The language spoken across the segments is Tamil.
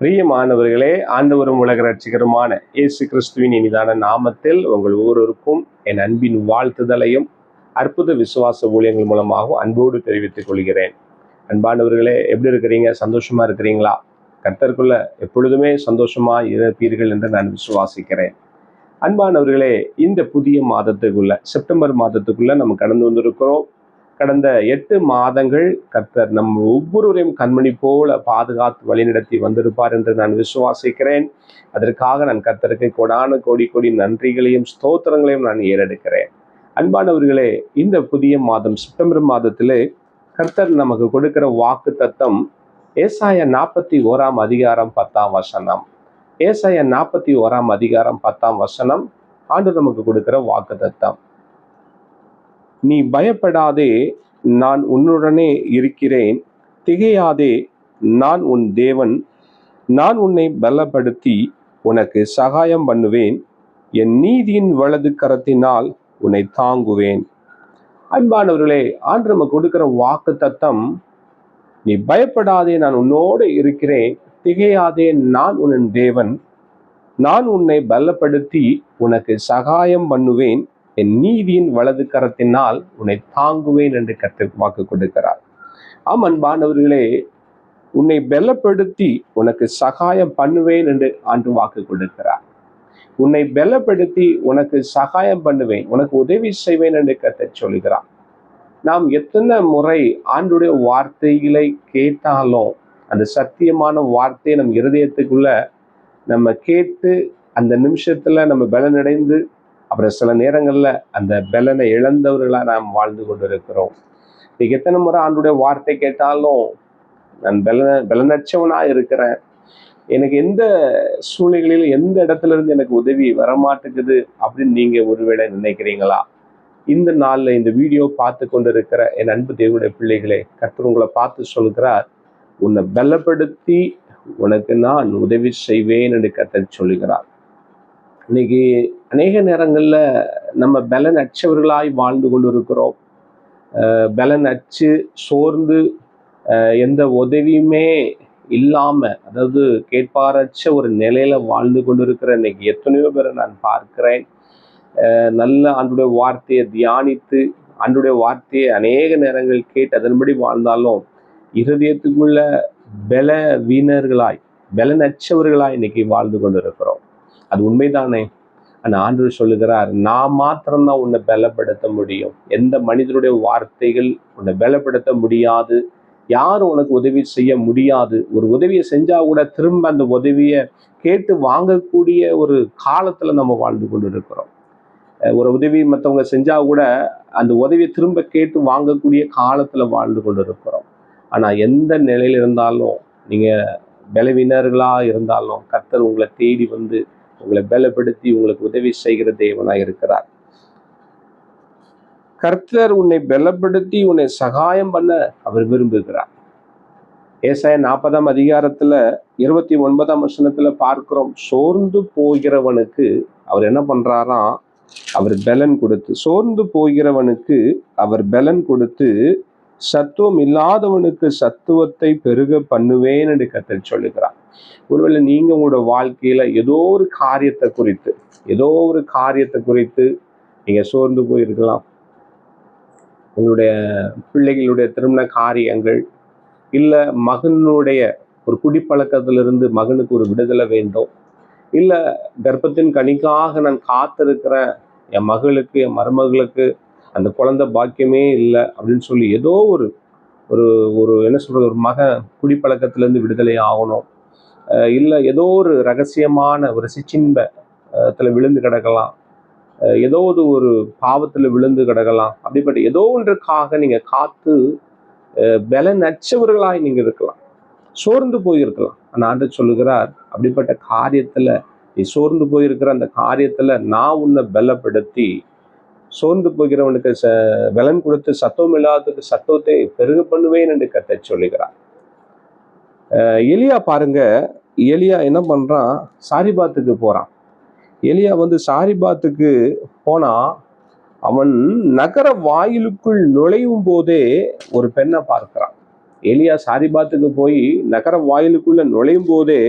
பிரியமானவர்களே ஆண்டவரும் உலக ரட்சிகருமான இயேசு கிறிஸ்துவின் இனிதான நாமத்தில் உங்கள் ஒவ்வொருவருக்கும் என் அன்பின் வாழ்த்துதலையும் அற்புத விசுவாச ஊழியங்கள் மூலமாகவும் அன்போடு தெரிவித்துக் கொள்கிறேன். அன்பானவர்களே எப்படி இருக்கிறீங்க? சந்தோஷமா இருக்கிறீங்களா? கர்த்தருக்குள்ள எப்பொழுதுமே சந்தோஷமா இருப்பீர்கள் என்று நான் விசுவாசிக்கிறேன். அன்பானவர்களே இந்த புதிய மாதத்துக்குள்ள செப்டம்பர் மாதத்துக்குள்ள நம்ம கடந்து வந்திருக்கிறோம். கடந்த எட்டு மாதங்கள் கர்த்தர் நம் ஒவ்வொருவரையும் கண்மணி போல பாதுகாத்து வழிநடத்தி வந்திருப்பார் என்று நான் விசுவாசிக்கிறேன். அதற்காக நான் கர்த்தருக்கு கொடான கோடி கோடி நன்றிகளையும் ஸ்தோத்திரங்களையும் நான் ஏறெடுக்கிறேன். அன்பானவர்களே இந்த புதிய மாதம் செப்டம்பர் மாதத்திலே கர்த்தர் நமக்கு கொடுக்கிற வாக்கு தத்தம் ஏசாய நாற்பத்தி ஓராம் அதிகாரம் பத்தாம் வசனம். ஏசாய நாற்பத்தி ஓராம் அதிகாரம் பத்தாம் வசனம் ஆண்டு நமக்கு கொடுக்கிற வாக்கு தத்தம் நீ பயப்படாதே நான் உன்னுடனே இருக்கிறேன். திகையாதே நான் உன் தேவன். நான் உன்னை பலப்படுத்தி உனக்கு சகாயம் பண்ணுவேன். என் நீதியின் வலது கரத்தினால் உன்னை தாங்குவேன். அன்பானவர்களே ஆண்டு நம்ம கொடுக்கிற வாக்கு தத்தம் நீ பயப்படாதே நான் உன்னோடு இருக்கிறேன். திகையாதே நான் உன் தேவன். நான் உன்னை பலப்படுத்தி உனக்கு சகாயம் பண்ணுவேன். என் நீதியின் வலது கரத்தினால் உன்னை தாங்குவேன் என்று கற்று வாக்கு கொடுக்கிறார். ஆம் அன்பானவர்களே உன்னை பலப்படுத்தி உனக்கு சகாயம் பண்ணுவேன் என்று ஆண்டு வாக்கு கொடுக்கிறார். உன்னை பலப்படுத்தி உனக்கு சகாயம் பண்ணுவேன் உனக்கு உதவி செய்வேன் என்று கத்த சொல்கிறார். நாம் எத்தனை முறை ஆண்டுடைய வார்த்தைகளை கேட்டாலும் அந்த சத்தியமான வார்த்தையை நம் இருதயத்துக்குள்ள நம்ம கேட்டு அந்த நிமிஷத்துல நம்ம பலனடைந்து அப்புறம் சில நேரங்களில் அந்த பலனை இழந்தவர்களாக நாம் வாழ்ந்து கொண்டிருக்கிறோம். இன்னைக்கு எத்தனை முறை ஆண்டுடைய வார்த்தை கேட்டாலும் நான் பலன பலனற்றவனாக இருக்கிறேன். எனக்கு எந்த சூழ்நிலையில் எந்த இடத்துல இருந்து எனக்கு உதவி வரமாட்டேங்குது? அப்படின்னு நீங்கள் ஒருவேளை நினைக்கிறீங்களா? இந்த நாளில் இந்த வீடியோ பார்த்து கொண்டிருக்கிற என் அன்பு தேவனுடைய பிள்ளைகளே கர்த்தர் உங்களை பார்த்து சொல்கிறார் உன்னை பலப்படுத்தி உனக்கு நான் உதவி செய்வேன் என்று கர்த்தர் சொல்கிறார் இன்னைக்கு அநேக நேரங்களில் நம்ம பலன் அற்றவர்களாய் வாழ்ந்து கொண்டு இருக்கிறோம் பலன் அச்சு சோர்ந்து எந்த உதவியுமே இல்லாம அதாவது கேட்பாரச்ச ஒரு நிலையில வாழ்ந்து கொண்டிருக்கிற இன்னைக்கு எத்தனையோ பேரை நான் பார்க்கிறேன். நல்ல ஆண்டுடைய வார்த்தையை தியானித்து அன்றுடைய வார்த்தையை அநேக நேரங்கள் கேட்டு அதன்படி வாழ்ந்தாலும் இருதயத்துக்குள்ள பல வீணர்களாய் பலனற்றவர்களாய் இன்னைக்கு வாழ்ந்து கொண்டிருக்கிறோம். அது உண்மைதானே? அந்த ஆண்டு சொல்லுகிறார் நான் மாத்திரம்தான் உன்னை பலப்படுத்த முடியும். எந்த மனிதனுடைய வார்த்தைகள் உன்னை பலப்படுத்த முடியாது. யாரும் உனக்கு உதவி செய்ய முடியாது. ஒரு உதவியை செஞ்சால் கூட திரும்ப அந்த உதவியை கேட்டு வாங்கக்கூடிய ஒரு காலத்தில் நம்ம வாழ்ந்து கொண்டு இருக்கிறோம் ஒரு உதவி மற்றவங்க செஞ்சால் கூட அந்த உதவியை திரும்ப கேட்டு வாங்கக்கூடிய காலத்தில் வாழ்ந்து கொண்டு இருக்கிறோம் ஆனால் எந்த நிலையில் இருந்தாலும் நீங்கள் பலவீனர்களா இருந்தாலும் கர்த்தர் உங்களை தேடி வந்து உங்களை பலப்படுத்தி உங்களுக்கு உதவி செய்கிற தேவனா இருக்கிறார். கர்த்தர் உன்னை பலப்படுத்தி உன்னை சகாயம் பண்ண அவர் விரும்புகிறார். ஏசாய நாற்பதாம் அதிகாரத்துல இருபத்தி ஒன்பதாம் வருஷத்துல பார்க்கிறோம் சோர்ந்து போகிறவனுக்கு அவர் என்ன பண்றாராம்? அவர் பலன் கொடுத்து சோர்ந்து போகிறவனுக்கு அவர் பலன் கொடுத்து சத்துவம் இல்லாதவனுக்கு சத்துவத்தை பெருக பண்ணுவேன் என்று கத்தல் சொல்லுகிறான் ஒருவேளை நீங்க உங்களோட வாழ்க்கையில ஏதோ ஒரு காரியத்தை குறித்து ஏதோ ஒரு காரியத்தை குறித்து நீங்க சோர்ந்து போயிருக்கலாம். உங்களுடைய பிள்ளைகளுடைய திருமண காரியங்கள் இல்லை மகனுடைய ஒரு குடிப்பழக்கத்திலிருந்து மகனுக்கு ஒரு விடுதலை வேண்டும் இல்லை கர்ப்பத்தின் கணிக்காக நான் காத்திருக்கிறேன் என் மகளுக்கு என் மருமகளுக்கு அந்த குழந்தை பாக்கியமே இல்லை அப்படின்னு சொல்லி ஏதோ ஒரு ஒரு ஒரு என்ன சொல்கிறது ஒரு மக குடிப்பழக்கத்திலேருந்து விடுதலை ஆகணும். இல்லை ஏதோ ஒரு ரகசியமான ஒரு சிச்சின்பத்தில் விழுந்து கிடக்கலாம். ஏதோ ஒரு பாவத்தில் விழுந்து கிடக்கலாம். அப்படிப்பட்ட ஏதோ ஒன்றுக்காக நீங்கள் காத்து பலன் நச்சவர்களாய் நீங்கள் இருக்கலாம். சோர்ந்து போயிருக்கலாம். அந்த ஆண்டு சொல்லுகிறார் அப்படிப்பட்ட காரியத்தில் நீ சோர்ந்து போயிருக்கிற அந்த காரியத்தில் நான் உன்னை பலப்படுத்தி சோர்ந்து போகிறவனுக்கு ச பலன் கொடுத்து சத்தம் இல்லாததுக்கு சத்தத்தை பெருக பண்ணுவேன் என்று கத்த சொல்லுகிறார். எலியா பாருங்க எலியா என்ன பண்றான்? சாரிபாத்துக்கு போறான். எலியா வந்து சாரிபாத்துக்கு போனா அவன் நகர வாயிலுக்குள் நுழையும் போதே ஒரு பெண்ணை பார்க்கிறான். எலியா சாரிபாத்துக்கு போய் நகர வாயிலுக்குள்ள நுழையும் போதே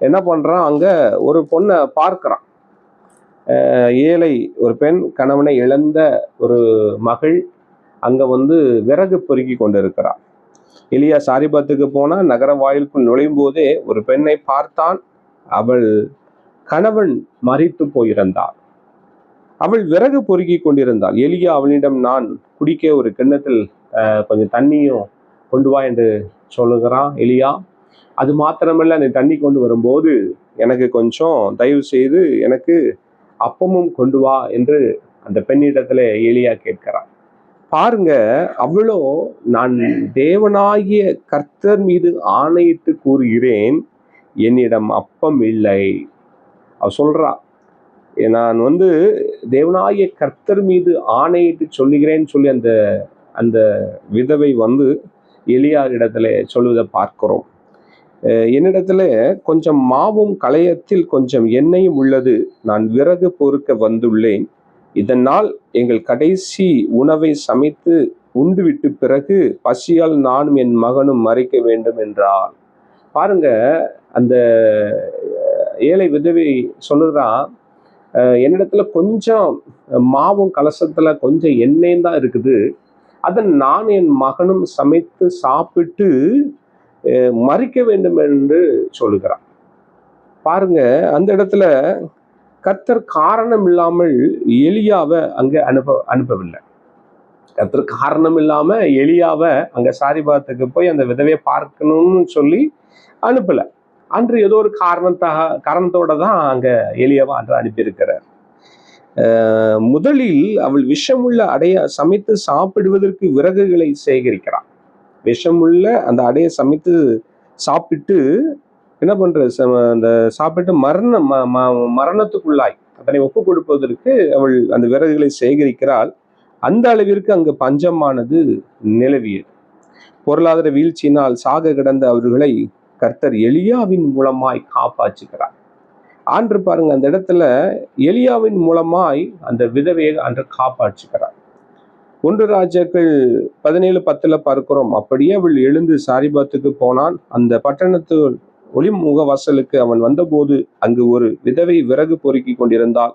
என்ன பண்றான்? அங்க ஒரு பொண்ணை பார்க்குறான். ஏழை ஒரு பெண் கணவனை இழந்த ஒரு மகள் அங்கே வந்து விறகு பொறுக்கி கொண்டு இருக்கிறார் எலியா சாரிபாத்துக்கு போனால் நகர வாயிலுக்குள் நுழையும் போதே ஒரு பெண்ணை பார்த்தான். அவள் கணவன் மறித்து போயிருந்தாள் அவள் விறகு பொறுக்கி கொண்டிருந்தாள். எலியா அவளிடம் நான் குடிக்க ஒரு கிண்ணத்தில் கொஞ்சம் தண்ணியும் கொண்டு வா என்று சொல்லுகிறான் எலியா. அது மாத்திரமல்ல நீ தண்ணி கொண்டு வரும்போது எனக்கு கொஞ்சம் தயவு செய்து எனக்கு அப்பமும் கொண்டு வா என்று அந்த பெண்ணிடத்துல எளியா கேட்கிறான். பாருங்க அவ்வளோ நான் தேவனாகிய கர்த்தர் மீது ஆணையிட்டு கூறுகிறேன் என்னிடம் அப்பம் இல்லை. அவ சொல்றா நான் வந்து தேவனாகிய கர்த்தர் மீது ஆணையிட்டு சொல்லுகிறேன்னு சொல்லி அந்த அந்த விதவை வந்து எலியா இடத்துல சொல்வதை பார்க்கிறோம். என்னிடத்துல கொஞ்சம் மாவும் களையத்தில் கொஞ்சம் எண்ணெயும் உள்ளது. நான் விறகு பொறுக்க வந்துள்ளேன். இதனால் எங்கள் கடைசி உணவை சமைத்து உண்டுவிட்டு பிறகு பசியால் நானும் என் மகனும் மறைக்க வேண்டும் என்றார் பாருங்க அந்த ஏழை விதவை சொல்லுறான் என்னிடத்துல கொஞ்சம் மாவும் கலசத்துல கொஞ்சம் எண்ணெயும் தான் இருக்குது. அதை நான் என் மகனும் சமைத்து சாப்பிட்டு மறிக்க வேண்டும் என்று சொல்லுகிறான் பாருங்க அந்த இடத்துல கத்தர் காரணம் இல்லாமல் எலியாவை அங்கே அனுப்ப அனுப்பவில்லை. கர்த்தர் காரணம் இல்லாம எலியாவை அங்க சாரிபாத்துக்கு போய் அந்த விதவையை பார்க்கணும்னு சொல்லி அனுப்பல. அன்று ஏதோ ஒரு காரணத்தாக காரணத்தோட தான் அங்க எலியாவை அன்று அனுப்பியிருக்கிறார். முதலில் அவள் விஷமுள்ள அடைய சமைத்து சாப்பிடுவதற்கு விறகுகளை சேகரிக்கிறாள் விஷமுள்ள அந்த அடையை சமைத்து சாப்பிட்டு என்ன பண்ற ச- அந்த சாப்பிட்டு மரண ம- ம- மரணத்துக்குள்ளாய். அதனை ஒப்பு கொடுப்பதற்கு அவள் அந்த விறகுகளை சேகரிக்கிறாள். அந்த அளவிற்கு அங்கு பஞ்சமானது நிலவியது. பொருளாதார வீழ்ச்சியினால் சாக கிடந்த அவர்களை கர்த்தர் எலியாவின் மூலமாய் காப்பாற்றுகிறார். ஆண்டு பாருங்க அந்த இடத்துல எலியாவின் மூலமாய் அந்த விதவையை அன்று காப்பாற்றுகிறார். ஒன்று ராஜாக்கள் பதினேழு பத்தில் பார்க்கிறோம். அப்படியே அவள் எழுந்து சாரிபாத்துக்கு போனான். அந்த பட்டணத்து ஒளிமுக வாசலுக்கு அவன் வந்தபோது அங்கு ஒரு விதவை விறகு பொறுக்கி கொண்டிருந்தாள்.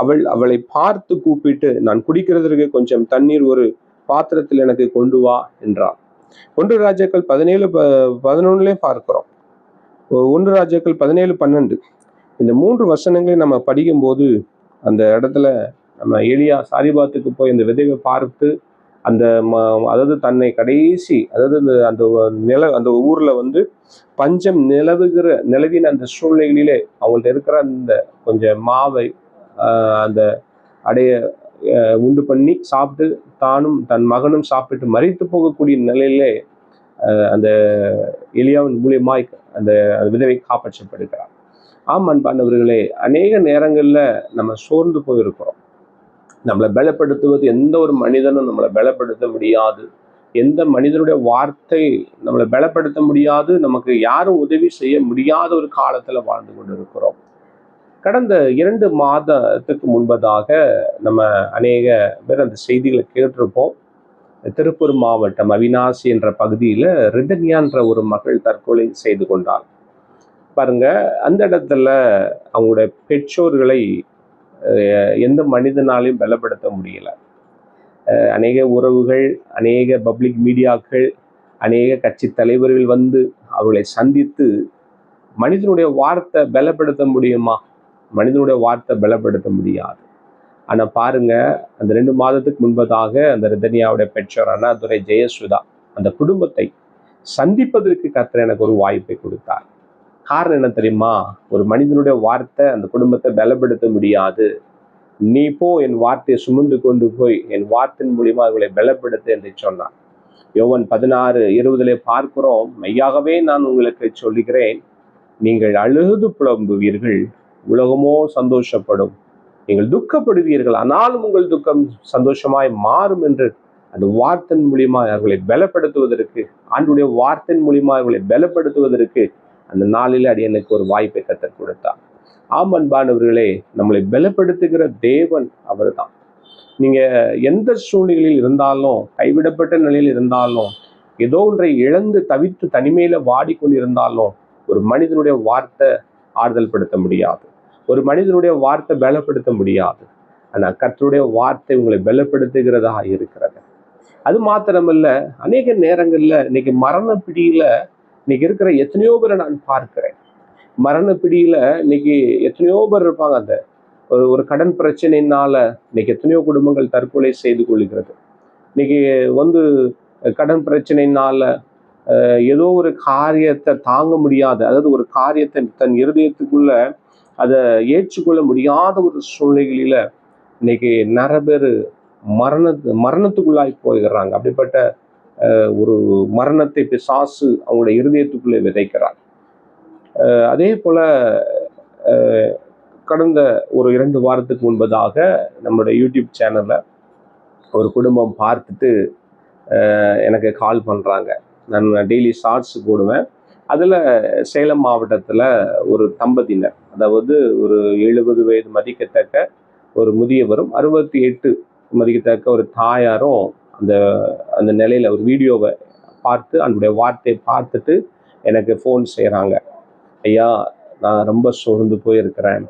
அவள் அவளை பார்த்து கூப்பிட்டு நான் குடிக்கிறதற்கு கொஞ்சம் தண்ணீர் ஒரு பாத்திரத்தில் எனக்கு கொண்டு வா என்றாள். ஒன்று ராஜாக்கள் பதினேழு ப பதினொன்னுலேயும் பார்க்கிறோம். ஒன்று ராஜாக்கள் பதினேழு பன்னெண்டு. இந்த மூன்று வசனங்களை நம்ம படிக்கும்போது அந்த இடத்துல நம்ம எளியா சாரிபாத்துக்கு போய் இந்த விதையை பார்த்து அந்த ம அதாவது தன்னை கடைசி அதாவது அந்த அந்த நில அந்த ஊரில் வந்து பஞ்சம் நிலவுகிற நிலவின அந்த சூழ்நிலையிலே அவங்கள்ட்ட இருக்கிற அந்த கொஞ்சம் மாவை அந்த அடைய உண்டு பண்ணி சாப்பிட்டு தானும் தன் மகனும் சாப்பிட்டு மறித்து போகக்கூடிய நிலையிலே அந்த எளியாவின் மூலியமாய் அந்த விதவை காப்பாற்றப்படுகிறார். ஆம் அன்பானவர்களே அநேக நேரங்களில் நம்ம சோர்ந்து போயிருக்கிறோம். நம்மளை பலப்படுத்துவது எந்த ஒரு மனிதனும் நம்மளை பலப்படுத்த முடியாது. எந்த மனிதனுடைய வார்த்தை நம்மளை பலப்படுத்த முடியாது. நமக்கு யாரும் உதவி செய்ய முடியாத ஒரு காலத்தில் வாழ்ந்து கொண்டு இருக்கிறோம் கடந்த இரண்டு மாதத்துக்கு முன்பதாக நம்ம அநேக பேர் அந்த செய்திகளை கேட்டிருப்போம். திருப்பூர் மாவட்டம் அவினாசி என்ற பகுதியில் ரிதன்யான்ற ஒரு மகள் தற்கொலை செய்து கொண்டார் பாருங்க அந்த இடத்துல அவங்களுடைய பெற்றோர்களை எந்த மனிதனாலையும் பலப்படுத்த முடியல. அநேக உறவுகள் அநேக பப்ளிக் மீடியாக்கள் அநேக கட்சி தலைவர்கள் வந்து அவர்களை சந்தித்து மனிதனுடைய வார்த்தை பலப்படுத்த முடியுமா? மனிதனுடைய வார்த்தை பலப்படுத்த முடியாது. ஆனால் பாருங்க அந்த ரெண்டு மாதத்துக்கு முன்பதாக அந்த ரிதன்யாவுடைய பெற்றோர் அண்ணாதுரை ஜெயசுதா அந்த குடும்பத்தை சந்திப்பதற்கு கத்திர எனக்கு ஒரு வாய்ப்பை கொடுத்தார். காரணம் என்ன தெரியுமா? ஒரு மனிதனுடைய வார்த்தை அந்த குடும்பத்தை பலப்படுத்த முடியாது. நீ போ என் வார்த்தையை சுமந்து கொண்டு போய் என் வார்த்தையின் மூலியமா அவர்களை பலப்படுத்து என்று சொன்னான். யோவன் பதினாறு இருபதுல பார்க்கிறோம் மெய்யாகவே நான் உங்களுக்கு சொல்லுகிறேன் நீங்கள் அழுது புலம்புவீர்கள் உலகமோ சந்தோஷப்படும். நீங்கள் துக்கப்படுவீர்கள் ஆனாலும் உங்கள் துக்கம் சந்தோஷமாய் மாறும் என்று அந்த வார்த்தையின் மூலியமா அவர்களை பலப்படுத்துவதற்கு ஆண்டுடைய வார்த்தையின் மூலியமா அவர்களை பலப்படுத்துவதற்கு அந்த நாளில் அடி எனக்கு ஒரு வாய்ப்பை கத்தர் கொடுத்தார். ஆம் அன்பானவர்களே நம்மளை பலப்படுத்துகிற தேவன் அவர் தான் நீங்கள் எந்த சூழ்நிலையில் இருந்தாலும் கைவிடப்பட்ட நிலையில் இருந்தாலும் ஏதோ ஒன்றை இழந்து தவித்து தனிமையில் வாடிக்கொண்டிருந்தாலும் ஒரு மனிதனுடைய வார்த்தை ஆறுதல் படுத்த முடியாது. ஒரு மனிதனுடைய வார்த்தை பலப்படுத்த முடியாது. ஆனால் கர்த்தருடைய வார்த்தை உங்களை பலப்படுத்துகிறதா இருக்கிறது. அது மாத்திரமல்ல அநேக நேரங்களில் இன்னைக்கு மரண பிடியில இன்னைக்கு இருக்கிற எத்தனையோ பேரை நான் பார்க்கிறேன். மரண பிடியில இன்னைக்கு எத்தனையோ பேர் இருப்பாங்க அந்த ஒரு ஒரு கடன் பிரச்சனையினால இன்னைக்கு எத்தனையோ குடும்பங்கள் தற்கொலை செய்து கொள்கிறது. இன்னைக்கு வந்து கடன் பிரச்சனையினால ஏதோ ஒரு காரியத்தை தாங்க முடியாத அதாவது ஒரு காரியத்தை தன் இருதயத்துக்குள்ள அதை ஏற்றுக்கொள்ள முடியாத ஒரு சூழ்நிலையில இன்னைக்கு நிறைய பேர் மரண மரணத்துக்குள்ளாய் போயிடுறாங்க. அப்படிப்பட்ட ஒரு மரணத்தை பிசாசு அவங்களுடைய இருதயத்துக்குள்ளே விதைக்கிறார் அதே போல் கடந்த ஒரு இரண்டு வாரத்துக்கு முன்பதாக நம்மளுடைய யூடியூப் சேனலில் ஒரு குடும்பம் பார்த்துட்டு எனக்கு கால் பண்ணுறாங்க நான் டெய்லி ஷார்ட்ஸ் போடுவேன். அதில் சேலம் மாவட்டத்தில் ஒரு தம்பதியினர் அதாவது ஒரு எழுபது வயது மதிக்கத்தக்க ஒரு முதியவரும் அறுபத்தி எட்டு மதிக்கத்தக்க ஒரு தாயாரும் அந்த அந்த நிலையில் ஒரு வீடியோவை பார்த்து அதனுடைய வார்த்தையை பார்த்துட்டு எனக்கு ஃபோன் செய்கிறாங்க ஐயா நான் ரொம்ப சோர்ந்து போயிருக்கிறேன்.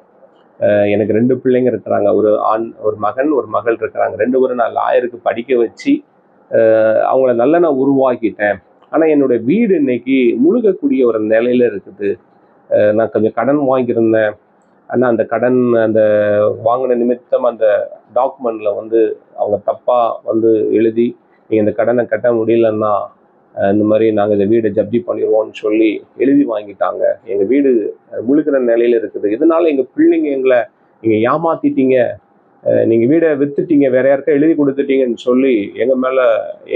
எனக்கு ரெண்டு பிள்ளைங்க இருக்கிறாங்க. ஒரு ஆண் ஒரு மகன் ஒரு மகள் இருக்கிறாங்க. ரெண்டு பேரும் நான் லாயருக்கு படிக்க வச்சு அவங்கள நல்லா நான் உருவாக்கிட்டேன். ஆனால் என்னுடைய வீடு இன்னைக்கு முழுகக்கூடிய ஒரு நிலையில இருக்குது. நான் கொஞ்சம் கடன் வாங்கியிருந்தேன். ஆனால் அந்த கடன் அந்த வாங்கின நிமித்தம் அந்த டாக்குமெண்ட்டில் வந்து அவங்க தப்பாக வந்து எழுதி நீங்கள் இந்த கடனை கட்ட முடியலன்னா இந்த மாதிரி நாங்கள் இந்த வீடை ஜப்தி பண்ணிடுவோம்னு சொல்லி எழுதி வாங்கிட்டாங்க. எங்கள் வீடு முழுக்கிற நிலையில் இருக்குது. இதனால் எங்கள் பிள்ளைங்க எங்களை நீங்கள் ஏமாத்திட்டீங்க. நீங்கள் வீடை வித்துட்டீங்க. வேற யாருக்கா எழுதி கொடுத்துட்டீங்கன்னு சொல்லி எங்கள் மேலே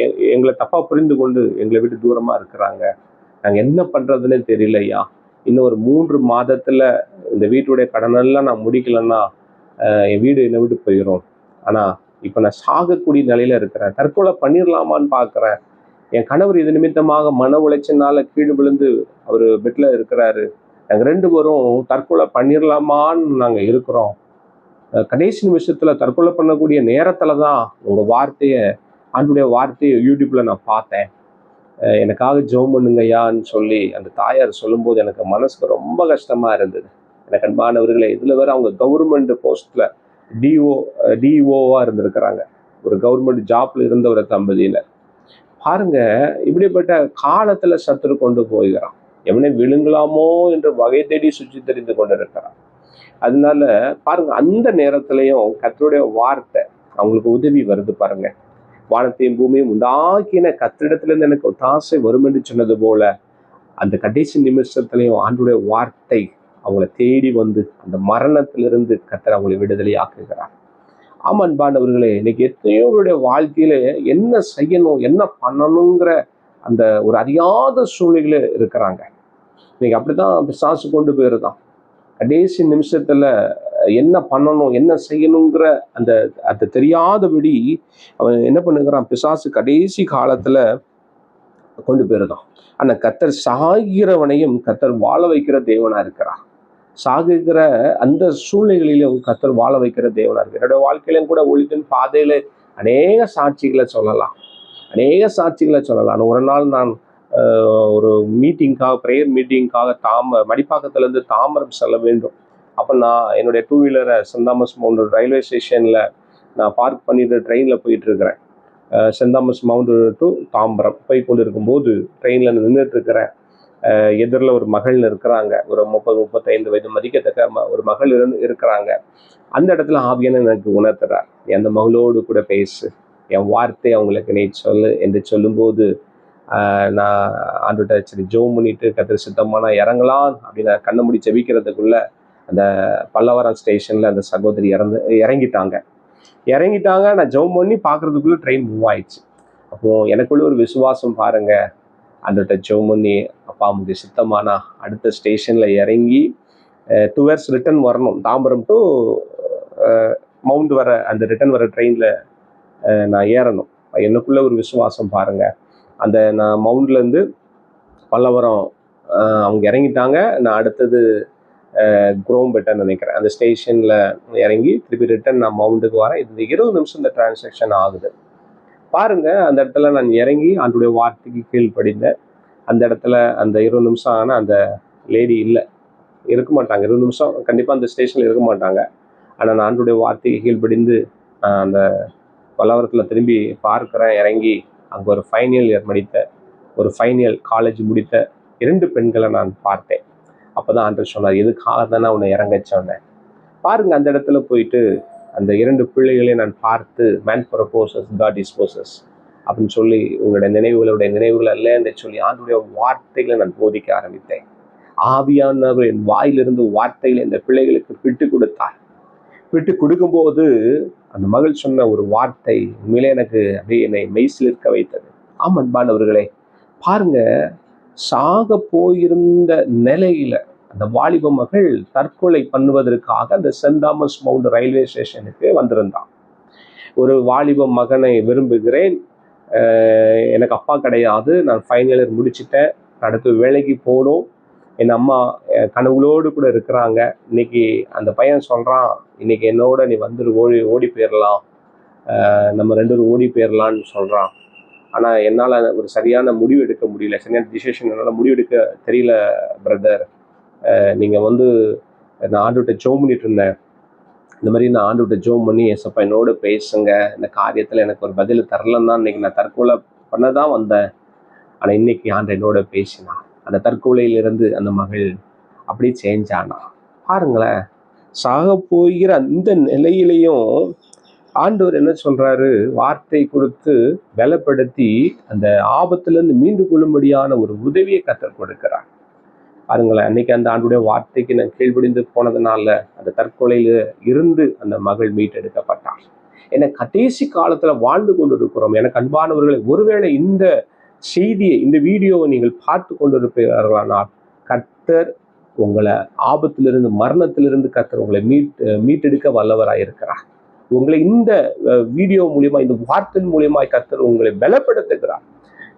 எ- எங்களை தப்பாக புரிந்து கொண்டு எங்களை விட்டு தூரமாக இருக்கிறாங்க. நாங்கள் என்ன பண்றதுன்னே தெரியலையா இன்னும் ஒரு மூன்று மாதத்தில் இந்த வீட்டுடைய கடனெல்லாம் நான் முடிக்கலன்னா என் வீடு என்னை விட்டு போயிடும் ஆனால் இப்போ நான் சாகக்கூடிய நிலையில் இருக்கிறேன். தற்கொலை பண்ணிடலாமான்னு பார்க்குறேன் என் கணவர் இது நிமித்தமாக மன உளைச்சனால கீழ் விழுந்து அவர் பெட்டில் இருக்கிறாரு. நாங்கள் ரெண்டு பேரும் தற்கொலை பண்ணிடலாமான்னு நாங்கள் இருக்கிறோம். கடைசி நிமிஷத்தில் தற்கொலை பண்ணக்கூடிய நேரத்தில் தான் உங்கள் வார்த்தையை ஆண்டுடைய வார்த்தையை யூடியூப்பில் நான் பார்த்தேன். எனக்காக ஜெபம் பண்ணுங்கய்யான்னு சொல்லி அந்த தாயார் சொல்லும்போது எனக்கு மனசுக்கு ரொம்ப கஷ்டமாக இருந்தது. எனக்கு அன்பானவர்களே இதில் வேறு அவங்க கவர்மெண்ட் போஸ்ட்டில் டிஓ டிஓவாக இருந்திருக்கிறாங்க. ஒரு கவர்மெண்ட் ஜாப்ல இருந்த ஒரு தம்பதியினர் பாருங்க இப்படிப்பட்ட காலத்துல சத்துரு கொண்டு போகிறான் எவனை விழுங்கலாமோ என்று வகை தேடி சுற்றி தெரிந்து கொண்டிருக்கிறான். அதனால பாருங்க அந்த நேரத்திலையும் கத்தருடைய வார்த்தை அவங்களுக்கு உதவி வருது பாருங்க. வானத்தையும் பூமியும் உண்டாக்கின கத்திரிடத்திலிருந்து எனக்கு ஒத்தாசை வரும் என்று சொன்னது போல அந்த கடைசி நிமிஷத்துலையும் ஆண்டுடைய வார்த்தை அவங்கள தேடி வந்து அந்த மரணத்திலிருந்து கத்தர் அவங்களை விடுதலை ஆக்குகிறார் ஆமா அன்பானவர்களே இன்னைக்கு எத்தனையோருடைய வாழ்க்கையில என்ன செய்யணும் என்ன பண்ணணுங்கிற அந்த ஒரு அறியாத சூழ்நிலையில இருக்கிறாங்க. இன்னைக்கு அப்படிதான் பிசாசு கொண்டு போயிருதான் கடைசி நிமிஷத்துல என்ன பண்ணணும் என்ன செய்யணுங்கிற அந்த அது தெரியாதபடி அவன் என்ன பண்ணுகிறான் பிசாசு கடைசி காலத்துல கொண்டு போயிருதான் ஆனா கத்தர் சாகிறவனையும் கத்தர் வாழ வைக்கிற தேவனா இருக்கிறான் சாகுகிற அந்த சூழ்நிலைகளிலும் கத்தர் வாழ வைக்கிற தேவனா இருக்கு. என்னோட வாழ்க்கையிலும் கூட ஒழித்தின் பாதையில் அநேக சாட்சிகளை சொல்லலாம். அநேக சாட்சிகளை சொல்லலாம். ஒரு நாள் நான் ஒரு மீட்டிங்காக ப்ரேயர் மீட்டிங்காக தாம மடிப்பாக்கத்துலேருந்து தாமரம் தாம்பரம் செல்ல வேண்டும். அப்போ நான் என்னுடைய டூ வீலரை சென்ட் தாமஸ் மவுண்ட் ரயில்வே ஸ்டேஷனில் நான் பார்க் பண்ணிட்டு ட்ரெயினில் போயிட்டு இருக்கிறேன் அஹ் send Thomas mount to Tambaram போய் கொண்டு இருக்கும்போது ட்ரெயினில் நின்றுட்டு இருக்கிறேன். எதிரில் ஒரு மகள் இருக்கிறாங்க. ஒரு முப்பது முப்பத்தைந்து வயது மதிக்கத்தக்க ம- ஒரு மகள் இருந்து இருக்கிறாங்க. அந்த இடத்துல ஆவியான எனக்கு உணர்த்துறார். அந்த மகளோடு கூட பேசு. என் வார்த்தை அவங்களுக்கு நீ சொல்லு என்று சொல்லும்போது நான் ஆண்டுகிட்ட சரி ஜோம் பண்ணிட்டு கத்திர சுத்தமான நான் இறங்கலாம் அப்படின்னு கண்ணை முடி செவிக்கிறதுக்குள்ள அந்த பல்லவரம் ஸ்டேஷன்ல அந்த சகோதரி இறந்து இறங்கிட்டாங்க. இறங்கிட்டாங்க. நான் ஜெபம் பண்ணி பார்க்கறதுக்குள்ள ட்ரெயின் மூவ் ஆயிடுச்சு. அப்போ எனக்குள்ள ஒரு விசுவாசம் பாருங்க. அந்த ஜெபம் பண்ணி அப்பா முடி சித்தமானா அடுத்த ஸ்டேஷனில் இறங்கி டூ ஹவர்ஸ் ரிட்டர்ன் வரணும். தாம்பரம் டு மவுண்ட் வர அந்த ரிட்டர்ன் வர ட்ரெயினில் நான் ஏறணும். எனக்குள்ள ஒரு விசுவாசம் பாருங்கள் அந்த நான் மவுண்ட்லேருந்து பல்லவரம் அவங்க இறங்கிட்டாங்க. நான் அடுத்தது குரோம்பெட்டன் நினைக்கிறேன். அந்த ஸ்டேஷனில் இறங்கி திருப்பி ரிட்டன் நான் மவுண்டுக்கு வரேன். இந்த இருபது நிமிஷம் இந்த டிரான்சாக்ஷன் ஆகுது. பாருங்க அந்த இடத்துல நான் இறங்கி ஆண்டுடைய வார்த்தைக்கு கீழ்ப்படிந்தேன். அந்த இடத்துல அந்த இருபது நிமிஷம் ஆனால் அந்த லேடி இல்லை. இருக்க மாட்டாங்க. இருபது நிமிஷம் கண்டிப்பாக அந்த ஸ்டேஷனில் இருக்க மாட்டாங்க. ஆனால் நான் ஆண்டுடைய வார்த்தைக்கு கீழ்ப்படிந்து நான் அந்த பலவரத்தில் திரும்பி பார்க்குறேன் இறங்கி அங்கே ஒரு ஃபைனல் இயர் முடித்த ஒரு ஃபைனல் காலேஜ் முடித்த இரண்டு பெண்களை நான் பார்த்தேன். அப்போ தான் ஆண்டர் சொன்னார் எதுக்காக தானே உன்னை இறங்கச்சோன்னே பாருங்கள் பாருங்க அந்த இடத்துல போயிட்டு அந்த இரண்டு பிள்ளைகளை நான் பார்த்து மேன் ப்ரப்போசஸ் காட் இஸ்போசஸ் அப்படின்னு சொல்லி உங்களுடைய நினைவுகளுடைய நினைவுகள் அல்ல என்று சொல்லி ஆண்டுடைய வார்த்தைகளை நான் போதிக்க ஆரம்பித்தேன். ஆவியானவர் என் வாயிலிருந்து வார்த்தைகளை இந்த பிள்ளைகளுக்கு விட்டு கொடுத்தார். விட்டு கொடுக்கும்போது அந்த மகள் சொன்ன ஒரு வார்த்தை உண்மையிலே எனக்கு அப்படியே என்னை மெய்சில் இருக்க வைத்தது. ஆம் அன்பானவர்களே பாருங்க சாக போயிருந்த நிலையில அந்த வாலிப மகள் தற்கொலை பண்ணுவதற்காக அந்த சென்ட் தாமஸ் மவுண்ட் ரயில்வே ஸ்டேஷனுக்கு வந்திருந்தான். ஒரு வாலிப மகனை விரும்புகிறேன். எனக்கு அப்பா கிடையாது. நான் ஃபைனல் இயர் முடிச்சிட்டேன். அடுத்து வேலைக்கு போகணும். என் அம்மா கனவுகளோடு கூட இருக்கிறாங்க. இன்னைக்கு அந்த பையன் சொல்கிறான் இன்னைக்கு என்னோட நீ வந்துரு ஓடி ஓடி போயிடலாம் நம்ம ரெண்டு பேரும் ஓடி போயிடலான்னு சொல்கிறான் ஆனால் என்னால் ஒரு சரியான முடிவு எடுக்க முடியல. சரியான டிசிஷன் என்னால் முடிவெடுக்க தெரியல பிரதர் நீங்கள் வந்து நான் ஆண்டுகிட்ட ஜோம் பண்ணிட்டு இருந்தேன். இந்த மாதிரி நான் ஆண்டுகிட்ட ஜோம் பண்ணி ஏசப்பா என்னோட பேசுங்க. இந்த காரியத்தில் எனக்கு ஒரு பதில் தரலன்னு தான் இன்னைக்கு நான் தற்கொலை பண்ண தான் வந்தேன். ஆனால் இன்னைக்கு ஆண்டு என்னோட பேசினான் அந்த தற்கொலையிலிருந்து அந்த மகள் அப்படி சேஞ்ச் ஆனா. பாருங்களேன் சாக போகிற அந்த நிலையிலையும் ஆண்டவர் என்ன சொல்றாரு? வார்த்தை கொடுத்து பலப்படுத்தி அந்த ஆபத்திலிருந்து மீண்டு கொள்ளும்படியான ஒரு உதவியை கத்தர் கொடுக்கிறார். பாருங்களேன் அன்னைக்கு அந்த ஆண்டுடைய வார்த்தைக்கு நான் கீழ்ப்படிந்து போனதுனால அந்த தற்கொலையில இருந்து அந்த மகள் மீட்டெடுக்கப்பட்டார். என கடைசி காலத்துல வாழ்ந்து கொண்டு இருக்கிறோம் எனக்கு அன்பானவர்களை ஒருவேளை இந்த செய்தியை இந்த வீடியோவை நீங்கள் பார்த்து கொண்டிருப்பீர்களானால் கர்த்தர் உங்களை ஆபத்திலிருந்து மரணத்திலிருந்து கர்த்தர் உங்களை மீட் மீட்டெடுக்க வல்லவராக இருக்கிறார். உங்களை இந்த வீடியோ மூலியமா இந்த வார்த்தையின் மூலியமா கர்த்தர் உங்களை பலப்படுத்துகிறார்.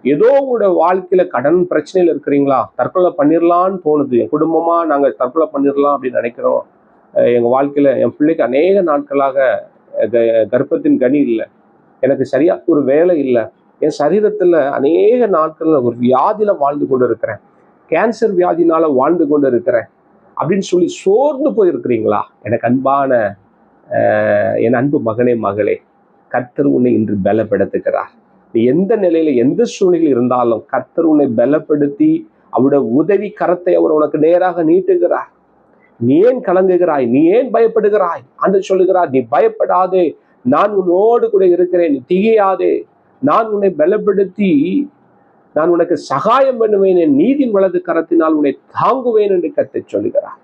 ஏதோ உங்களோட வாழ்க்கையில கடன் பிரச்சனையில இருக்கிறீங்களா? தற்கொலை பண்ணிடலான்னு தோணுது. என் குடும்பமா நாங்க தற்கொலை பண்ணிடலாம் அப்படின்னு நினைக்கிறோம். எங்க வாழ்க்கையில என் பிள்ளைக்கு அநேக நாட்களாக க- கர்ப்பத்தின் கனி இல்லை. எனக்கு சரியா ஒரு வேலை இல்லை. என் சரீரத்துல அநேக நாட்கள்ல ஒரு வியாதியில வாழ்ந்து கொண்டு இருக்கிறேன் கேன்சர் வியாதினால வாழ்ந்து கொண்டு இருக்கிறேன் அப்படின்னு சொல்லி சோர்ந்து போயிருக்கிறீங்களா? எனக்கு அன்பான என் அன்பு மகனே மகளே கர்த்தர் உன்னை இன்று பலப்படுத்துகிறார். நீ எந்த நிலையில எந்த சூழ்நிலையில் இருந்தாலும் கர்த்தர் உன்னை பலப்படுத்தி அவருடைய உதவி கரத்தை அவர் உனக்கு நேராக நீட்டுகிறார். நீ ஏன் கலங்குகிறாய்? நீ ஏன் பயப்படுகிறாய்? அன்று சொல்லுகிறார். நீ பயப்படாதே. நான் உன்னோடு கூட இருக்கிறேன். நீ திகையாதே. நான் உன்னை பலப்படுத்தி நான் உனக்கு சகாயம் பண்ணுவேன். என் நீதின் வலது கரத்தினால் உன்னை தாங்குவேன் என்று கத்தை சொல்லுகிறார்.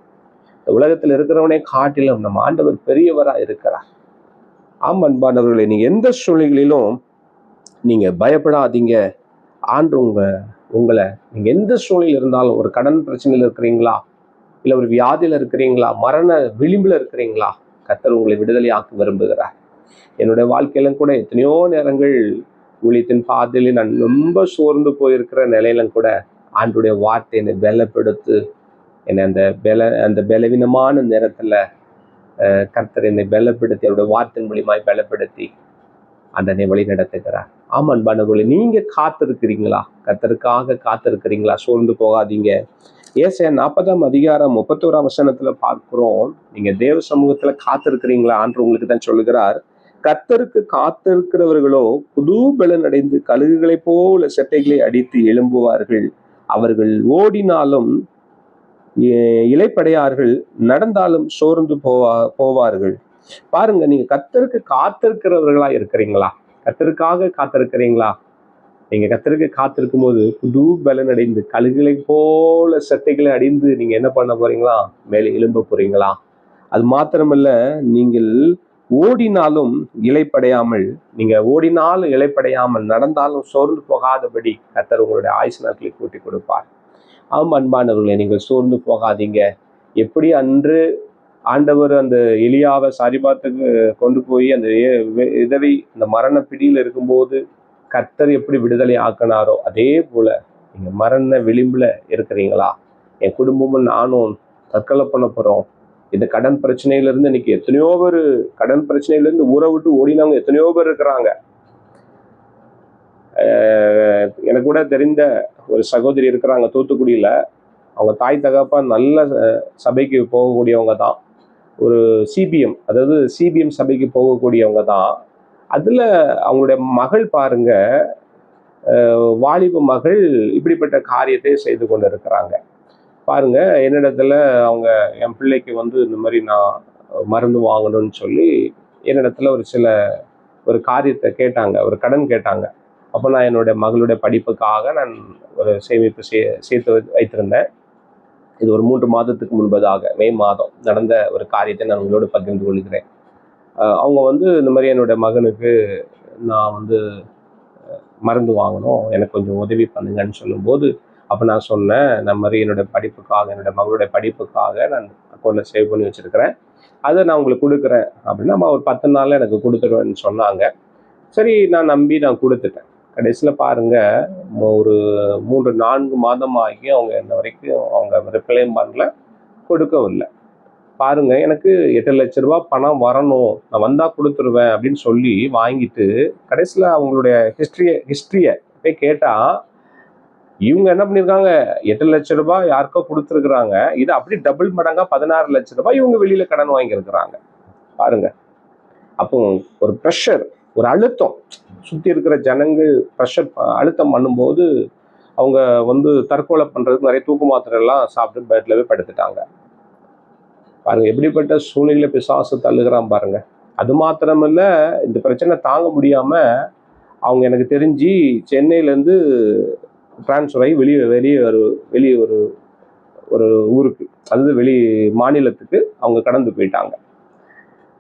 இந்த உலகத்தில் இருக்கிறவனே காட்டிலும் நம் ஆண்டவர் பெரியவரா இருக்கிறார் ஆம் அன்பானவர்களே நீ எந்த சூழ்நிலையிலும் நீங்கள் பயப்படாதீங்க. ஆண்டு உங்கள் உங்களை நீங்கள் எந்த சூழ்நிலையில் இருந்தாலும் ஒரு கடன் பிரச்சனையில் இருக்கிறீங்களா? இல்லை ஒரு வியாதியில் இருக்கிறீங்களா? மரண விளிம்பில் இருக்கிறீங்களா? கர்த்தர் உங்களை விடுதலையாக்க விரும்புகிறார். என்னுடைய வாழ்க்கையிலும் கூட எத்தனையோ நேரங்கள் ஊழியத்தின் பாதையில நான் ரொம்ப சோர்ந்து போயிருக்கிற நிலையிலும் கூட ஆண்டுடைய வார்த்தை என்னை பலப்படுத்து என்னை அந்த பல அந்த பலவீனமான நேரத்தில் கர்த்தர் என்னை பலப்படுத்தி அவருடைய வார்த்தையின் மூலியமாய் பலப்படுத்தி அந்த என்னை வழி நடத்துகிறார் ஆமாம் அன்பானவர்களே நீங்க காத்திருக்கிறீங்களா? கர்த்தருக்காக காத்திருக்கிறீங்களா? சோர்ந்து போகாதீங்க. ஏசையா நாற்பதாம் அதிகாரம் முப்பத்தோராம் வசனத்துல பார்க்கிறோம். நீங்க தேவ சமூகத்துல காத்திருக்கிறீங்களா ஆண்டு உங்களுக்கு தான் சொல்லுகிறார். கத்தருக்கு காத்திருக்கிறவர்களோ புது பலன் அடைந்து கழுகுகளைப் போல செட்டைகளை அடித்து எழும்புவார்கள். அவர்கள் ஓடினாலும் இலைப்படையார்கள் இளைப்படையார்கள் நடந்தாலும் சோர்ந்து போவா போவார்கள். பாருங்க நீங்க கத்தருக்கு காத்திருக்கிறவர்களா இருக்கிறீங்களா? கர்த்தருக்காக காத்திருக்கிறீங்களா? நீங்க கத்தருக்கு காத்திருக்கும் போது புது பலன் அடைந்து கழுகுகளை போல சட்டைகளை அடைந்து நீங்க என்ன பண்ண போறீங்களா? மேலே எழும்ப போறீங்களா? அது மாத்திரமல்ல நீங்கள் ஓடினாலும் இலைப்படையாமல் நீங்க ஓடினாலும் இலைப்படையாமல் நடந்தாலும் சோர்ந்து போகாதபடி கர்த்தர் உங்களுடைய ஆயுசு நாட்களை கூட்டி கொடுப்பார். ஆம் அன்பானவர்களே நீங்கள் சோர்ந்து போகாதீங்க. எப்படி அன்று ஆண்டவர் அந்த எலியாவை சாரிபாத்துக்கு கொண்டு போய் அந்த ஏ- விதவை அந்த மரண பிடியில் இருக்கும்போது கர்த்தர் எப்படி விடுதலை ஆக்கினாரோ அதே போல நீங்க மரண விளிம்புல இருக்கிறீங்களா? என் குடும்பமும் நானும் தற்கொலை பண்ண போறோம். இந்த கடன் பிரச்சனையிலேருந்து இன்னைக்கு எத்தனையோ பேர் கடன் பிரச்சனையிலேருந்து ஊரை விட்டு ஓடினவங்க எத்தனையோ பேர் இருக்கிறாங்க. எனக்கு கூட தெரிந்த ஒரு சகோதரி இருக்கிறாங்க தூத்துக்குடியில். அவங்க தாய் தகப்பா நல்ல சபைக்கு போகக்கூடியவங்க தான். ஒரு சிபிஎம் அதாவது சிபிஎம் சபைக்கு போகக்கூடியவங்க தான். அதில் அவங்களுடைய மகள் பாருங்க வாலிப மகள் இப்படிப்பட்ட காரியத்தை செய்து கொண்டு இருக்கிறாங்க பாருங்க என்னிடத்துல அவங்க என் பிள்ளைக்கு வந்து இந்த மாதிரி நான் மருந்து வாங்கணும்னு சொல்லி என்னிடத்துல ஒரு சில ஒரு காரியத்தை கேட்டாங்க ஒரு கடன் கேட்டாங்க. அப்போ நான் என்னுடைய மகளுடைய படிப்புக்காக நான் ஒரு சேமிப்பு சே சேர்த்து வை- வைத்திருந்தேன். இது ஒரு மூன்று மாதத்துக்கு முன்பதாக மே மாதம் நடந்த ஒரு காரியத்தை நான் உங்களோடு பகிர்ந்து கொள்கிறேன். அவங்க வந்து இந்த மாதிரி என்னுடைய மகனுக்கு நான் வந்து மருந்து வாங்கணும் எனக்கு கொஞ்சம் உதவி பண்ணுங்கன்னு சொல்லும்போது அப்போ நான் சொன்னேன் இந்த மாதிரி என்னுடைய படிப்புக்காக என்னுடைய மகளுடைய படிப்புக்காக நான் அக்கௌண்ட்டில் சேவ் பண்ணி வச்சுருக்கிறேன். அதை நான் உங்களுக்கு கொடுக்குறேன். அப்படின்னா அம்மா ஒரு பத்து நாளில் எனக்கு கொடுத்துருவேன்னு சொன்னாங்க. சரி நான் நம்பி நான் கொடுத்துட்டேன். கடைசியில் பாருங்கள் ஒரு மூன்று நான்கு மாதம் ஆகி அவங்க இன்ன வரைக்கும் அவங்க ரிப்ளைம் பண்ணல கொடுக்கவும் இல்லை. எனக்கு எட்டு லட்ச ரூபா பணம் வரணும் நான் வந்தால் கொடுத்துருவேன் அப்படின்னு சொல்லி வாங்கிட்டு கடைசியில் அவங்களுடைய ஹிஸ்ட்ரியை ஹிஸ்ட்ரியை போய் கேட்டால் இவங்க என்ன பண்ணியிருக்காங்க எட்டு லட்ச ரூபாய் யாருக்கோ கொடுத்துருக்குறாங்க இது அப்படி டபுள் மடங்காக பதினாறு லட்ச ரூபாய் இவங்க வெளியில் கடன் வாங்கியிருக்கிறாங்க. பாருங்கள் அப்போ ஒரு ப்ரெஷர் ஒரு அழுத்தம். சுற்றி இருக்கிற ஜனங்கள் ப்ரெஷர் அழுத்தம் பண்ணும்போது அவங்க வந்து தற்கொலை பண்ணுறதுக்கு நிறைய தூக்கு மாத்திரையெல்லாம் சாப்பிட்டு பெட்லவே படுத்துட்டாங்க. பாருங்க எப்படிப்பட்ட சூழ்நிலை பிசாசு தள்ளுகிறான் பாருங்க. அது மாத்திரமில்ல இந்த பிரச்சனை தாங்க முடியாமல் அவங்க எனக்கு தெரிஞ்சு சென்னையிலேருந்து டிரான்ஸ்ஃபர் ஆகி வெளியே வெளியே ஒரு வெளியே ஒரு ஒரு ஊருக்கு அது வெளி மாநிலத்துக்கு அவங்க கடந்து போயிட்டாங்க.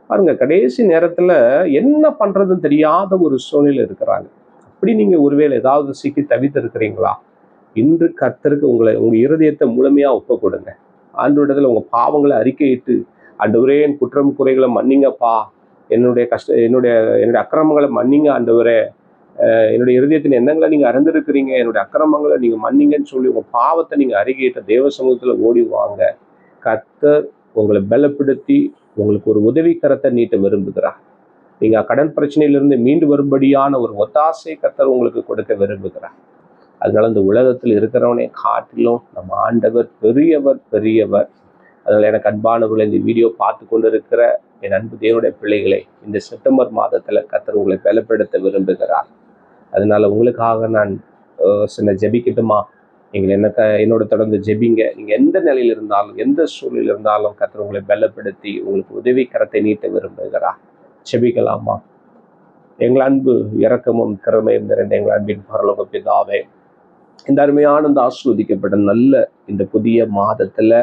பாருங்க கடைசி நேரத்தில் என்ன பண்ணுறதுன்னு தெரியாத ஒரு சூழ்நிலை இருக்கிறாங்க. அப்படி நீங்கள் ஒருவேளை ஏதாவது சிக்கி தவித்து இருக்கிறீங்களா இன்று கர்த்தருக்கு உங்களை உங்கள் இருதயத்தை முழுமையாக ஒப்பு கொடுங்க ஆண்டவரிடத்துல உங்கள் பாவங்களை அறிக்கையிட்டு ஆண்டவரே என் குற்றம் குறைகளை மன்னிங்கப்பா. என்னுடைய கஷ்ட என்னுடைய என்னுடைய அக்கிரமங்களை மன்னிங்க ஆண்டவரே. என்னுடைய இருதயத்தின் எண்ணங்களை நீங்கள் அறிந்திருக்கிறீங்க. என்னுடைய அக்கிரமங்களை நீங்கள் மன்னிங்கன்னு சொல்லி உங்கள் பாவத்தை நீங்கள் அறிக்கையிட்ட தேவ சமூகத்தில் ஓடிவாங்க கத்தர் கர்த்தர் உங்களை பலப்படுத்தி உங்களுக்கு ஒரு உதவிக்கரத்தை நீட்ட விரும்புகிறார். நீங்கள் கடன் பிரச்சனையிலிருந்து மீண்டு வரும்படியான ஒரு ஒத்தாசை கத்தர் உங்களுக்கு கொடுக்க விரும்புகிறார். அதனால இந்த உலகத்தில் இருக்கிறவனே காட்டிலும் நம்ம ஆண்டவர் பெரியவர் பெரியவர். அதனால் எனக்கு அன்பானவர்களை இந்த வீடியோ பார்த்து கொண்டு இருக்கிற என் அன்பு தேவனுடைய பிள்ளைகளை இந்த செப்டம்பர் மாதத்தில் கத்தர் உங்களை பலப்படுத்த விரும்புகிறார். அதனால உங்களுக்காக நான் சின்ன ஜெபிக்கட்டுமா? நீங்கள் என்ன த என்னோட தொடர்ந்து ஜெபிங்க. நீங்கள் எந்த நிலையில் இருந்தாலும் எந்த சூழலில் இருந்தாலும் கத்தர் உங்களை பலப்படுத்தி உங்களுக்கு உதவி கரத்தை நீட்ட விரும்புகிறா. ஜெபிக்கலாமா? எங்கள் அன்பு இரக்கமும் திறமையும் நிறைந்த எங்கள் அன்பின் பரலோக பிதாவே இந்த அருமையான இந்த ஆஸ்வதிக்கப்பட்ட நல்ல இந்த புதிய மாதத்தில்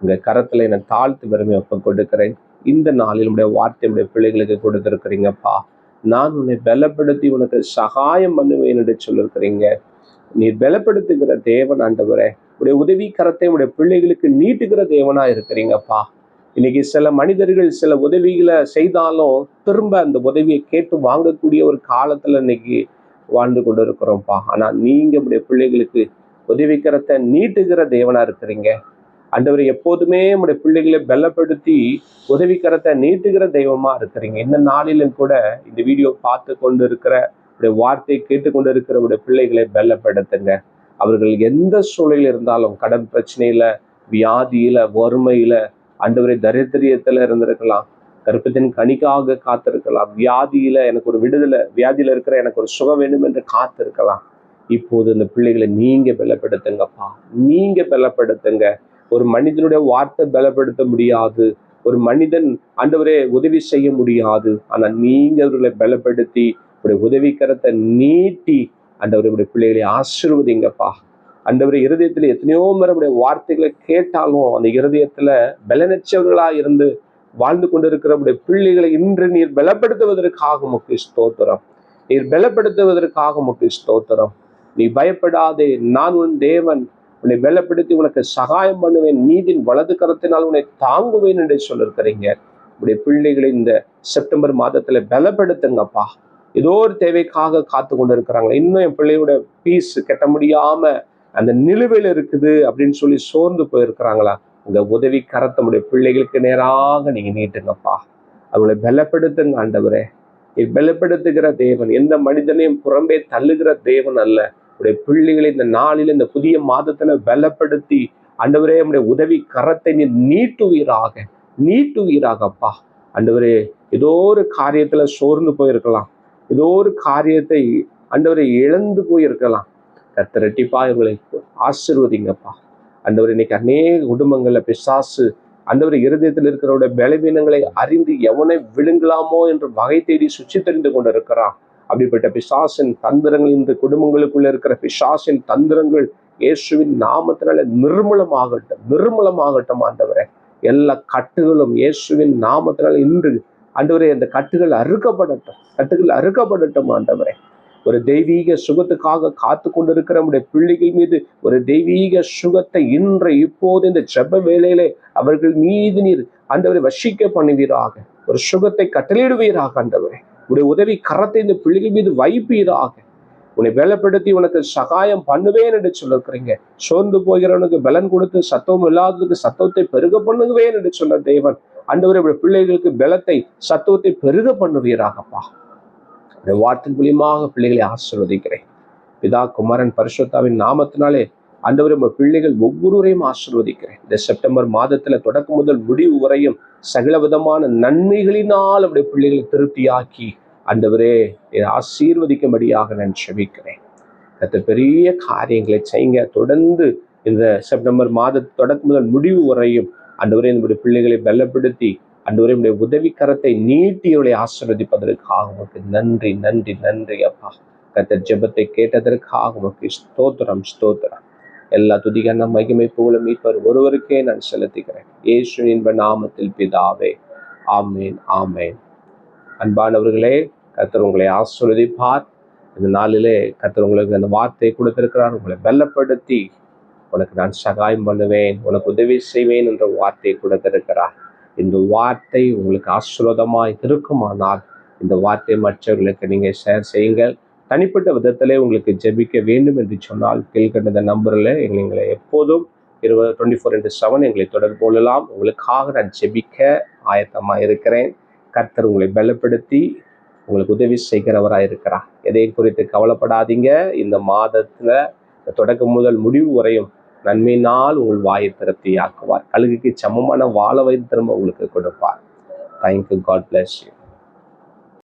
உங்கள் கரத்தில் என்னை தாழ்த்து பெருமை ஒப்ப கொடுக்கிறேன். இந்த நாளில் உடைய வார்த்தையுடைய பிள்ளைகளுக்கு கொடுத்துருக்குறீங்கப்பா. நான் உன்னை பலப்படுத்தி உனக்கு சகாயம் பண்ணுவேன் என்று சொல்லியிருக்கிறீங்க நீ பலப்படுத்துகிற தேவன் ஆண்டவரே. உடைய உதவி கரத்தை உடைய பிள்ளைகளுக்கு நீட்டுகிற தேவனா இருக்கிறீங்கப்பா. இன்னைக்கு சில மனிதர்கள் சில உதவிகளை செய்தாலும் திரும்ப அந்த உதவியை கேட்டு வாங்கக்கூடிய ஒரு காலத்துல இன்னைக்கு வாழ்ந்து கொண்டு இருக்கிறோம்ப்பா ஆனா நீங்க உடைய பிள்ளைகளுக்கு உதவிக்கரத்தை நீட்டுகிற தேவனா இருக்கிறீங்க. அண்டவர் எப்போதுமே நம்முடைய பிள்ளைகளை பலப்படுத்தி உதவிக்கரத்தை நீட்டுகிற தெய்வமா இருக்கிறீங்க. இந்த நாளிலும் கூட இந்த வீடியோ பார்த்து கொண்டு இருக்கிற உடைய வார்த்தையை கேட்டுக்கொண்டிருக்கிற உடைய பிள்ளைகளை பலப்படுத்துங்க. அவர்கள் எந்த சூழலில் இருந்தாலும் கடன் பிரச்சனையில வியாதியில வறுமையில அண்டவரை தரித்திரியத்துல இருந்திருக்கலாம். கருப்பத்தின் கணிக்காக காத்திருக்கலாம். வியாதியில எனக்கு ஒரு விடுதலை வியாதியில இருக்கிற எனக்கு ஒரு சுகம் வேண்டும் என்று காத்திருக்கலாம். இப்போது இந்த பிள்ளைகளை நீங்க பலப்படுத்துங்கப்பா. நீங்க பலப்படுத்துங்க. ஒரு மனிதனுடைய வார்த்தை பலப்படுத்த முடியாது. ஒரு மனிதன் ஆண்டவரே உதவி செய்ய முடியாது. ஆனா நீங்க அவர்களை பலப்படுத்தி உடைய உதவிக்கரத்தை நீட்டி ஆண்டவருடைய பிள்ளைகளை ஆசீர்வதிங்கப்பா. ஆண்டவரை இருதயத்தில் எத்தனையோ முறை வார்த்தைகளை கேட்டாலும் அந்த இருதயத்துல பலனற்றவர்களா இருந்து வாழ்ந்து கொண்டிருக்கிற உடைய பிள்ளைகளை இன்று நீர் பலப்படுத்துவதற்காக முக்கிய ஸ்தோத்திரம். நீர் பலப்படுத்துவதற்காக முக்கிய ஸ்தோத்திரம். நீ பயப்படாதே நான் உன் தேவன். உன்னை பலப்படுத்தி உனக்கு சகாயம் பண்ணுவேன். நீதின் வலது கரத்தினால் உன்னை தாங்குவேன் என்று சொல்லிருக்கிறீங்க. உடைய பிள்ளைகளை இந்த செப்டம்பர் மாதத்துல பலப்படுத்துங்கப்பா. ஏதோ ஒரு தேவைக்காக காத்து கொண்டு இருக்கிறாங்க இன்னும் என் பிள்ளையோட பீஸ் கெட்ட முடியாம அந்த நிலுவையில் இருக்குது அப்படின்னு சொல்லி சோர்ந்து போயிருக்கிறாங்களா? உங்க உதவி கரத்தமுடைய பிள்ளைகளுக்கு நேராக நீங்க நீட்டுங்கப்பா. அவங்களை பலப்படுத்துங்க ஆண்டவரே. பலப்படுத்துகிற தேவன் எந்த மனிதனையும் புறம்பே தள்ளுகிற தேவன் அல்ல. உடைய பிள்ளைகளை இந்த நாளில் இந்த புதிய மாதத்துல பலப்படுத்தி அண்டவரே நம்முடைய உதவி கரத்தை நீ நீட்டுவீராக நீட்டுவீராகப்பா. அண்டவரே ஏதோ ஒரு காரியத்துல சோர்ந்து போயிருக்கலாம். ஏதோ ஒரு காரியத்தை அண்டவரை இழந்து போயிருக்கலாம். கத்திரட்டிப்பா இவங்களை ஆசிர்வதிங்கப்பா. ஆண்டவர் இன்னைக்கு அநேக குடும்பங்கள்ல பிசாசு அந்தவர் இருதயத்தில் இருக்கிறவருடைய பலவீனங்களை அறிந்து எவனை விழுங்கலாமோ என்று வகை தேடி சுற்றி தெரிந்து கொண்டு இருக்கிறான் அப்படிப்பட்ட பிசாசின் தந்திரங்கள் இந்த குடும்பங்களுக்குள்ள இருக்கிற பிசாசின் தந்திரங்கள் இயேசுவின் நாமத்தினால நிர்மூலமாகட்டும் நிர்மூலமாகட்டும் ஆண்டவரே. எல்லா கட்டுகளும் இயேசுவின் நாமத்தினால இன்று ஆண்டவரே அந்த கட்டுகள் அறுக்கப்படட்டும். கட்டுகள் அறுக்கப்படட்டும் ஆண்டவரே. ஒரு தெய்வீக சுகத்துக்காக காத்து கொண்டிருக்கிற நம்முடைய பிள்ளைகள் மீது ஒரு தெய்வீக சுகத்தை இன்று இப்போது இந்த செப்ப வேளையிலே அவர்கள் மீது நீர் ஆண்டவரை வசிக்க பண்ணுவீராக. ஒரு சுகத்தை கட்டளையிடுவீராக ஆண்டவரே. உடைய உதவி கரத்தை இந்த பிள்ளைகள் மீது வைப்பீராக. உன்னை பலப்படுத்தி உனக்கு சகாயம் பண்ணுவேன் என்று சொல்லிருக்கிறீங்க. சோர்ந்து போகிறவனுக்கு பலன் கொடுத்து சத்தம் இல்லாததுக்கு சத்தத்தை பெருக பண்ணுவேன் என்று சொன்ன தேவன். அண்டவர் இவருடைய பிள்ளைகளுக்கு பலத்தை சத்துவத்தை பெருக பண்ணுவீராகப்பா. இந்த வார்த்தை மூலியமாக பிள்ளைகளை ஆசிர்வதிக்கிறேன். பிதா குமரன் பரிசுத்தாவின் நாமத்தினாலே ஆண்டவரே உங்க பிள்ளைகள் ஒவ்வொருவரையும் ஆசிர்வதிக்கிறேன். இந்த செப்டம்பர் மாதத்துல தொடக்கம் முதல் முடிவு வரையும் சகல விதமான நன்மைகளினால் அவருடைய பிள்ளைகளை திருப்தியாக்கி ஆண்டவரே இதை ஆசீர்வதிக்கும்படியாக நான் செபிக்கிறேன். கத்த பெரிய காரியங்களை செய்யுங்க. தொடர்ந்து இந்த செப்டம்பர் மாத தொடக்கம் முதல் முடிவு வரையும் அன்றுவரை நம்முடைய பிள்ளைகளை பலப்படுத்தி அன்றுவரை நம்முடைய உதவிக்கரத்தை நீட்டி அவளை ஆசீர்வதிப்பதற்காக உமக்கு நன்றி நன்றி நன்றி அப்பா. கத்த ஜபத்தை கேட்டதற்காக உமக்கு ஸ்தோத்திரம் ஸ்தோத்திரம். எல்லா துதிகன மகிமை புகழும் மீட்பர் ஒருவருக்கே நான் செலுத்துகிறேன். இயேசுவின் என்ப நாமத்தில் பிதாவே. ஆமேன் ஆமேன். அன்பானவர்களே கர்த்தர் உங்களை ஆசீர்வதிப்பார். இந்த நாளிலே கர்த்தர் உங்களுக்கு அந்த வார்த்தையை கொடுத்திருக்கிறார். உங்களை பலப்படுத்தி உனக்கு நான் சகாயம் பண்ணுவேன் உனக்கு உதவி செய்வேன் என்ற வார்த்தையை கொடுத்திருக்கிறார். இந்த வார்த்தை உங்களுக்கு ஆசீர்வாதமாய் இருக்குமானால் இந்த வார்த்தை மற்றவர்களுக்கு நீங்கள் ஷேர் செய்யுங்கள். தனிப்பட்ட விதத்திலே உங்களுக்கு ஜெபிக்க வேண்டும் என்று சொன்னால் கீழ்கண்ட நம்பரில் எங்களை எப்போதும் இருபது டுவெண்ட்டி ஃபோர் இன்ட்டு செவன் எங்களை தொடர்பு கொள்ளலாம். உங்களுக்காக நான் ஜெபிக்க ஆயத்தமாக இருக்கிறேன். கர்த்தர் உங்களை பலப்படுத்தி உங்களுக்கு உதவி செய்கிறவராக இருக்கிறார் எதையும் குறித்து கவலைப்படாதீங்க. இந்த மாதத்தில் தொடக்கம் முதல் முடிவு வரையும் நன்மையினால் உங்கள் வாயை திருப்தி ஆக்குவார். கழுகுக்கு சமமான வாழ வைத்து திரும்ப உங்களுக்கு கொடுப்பார். Thank you God bless you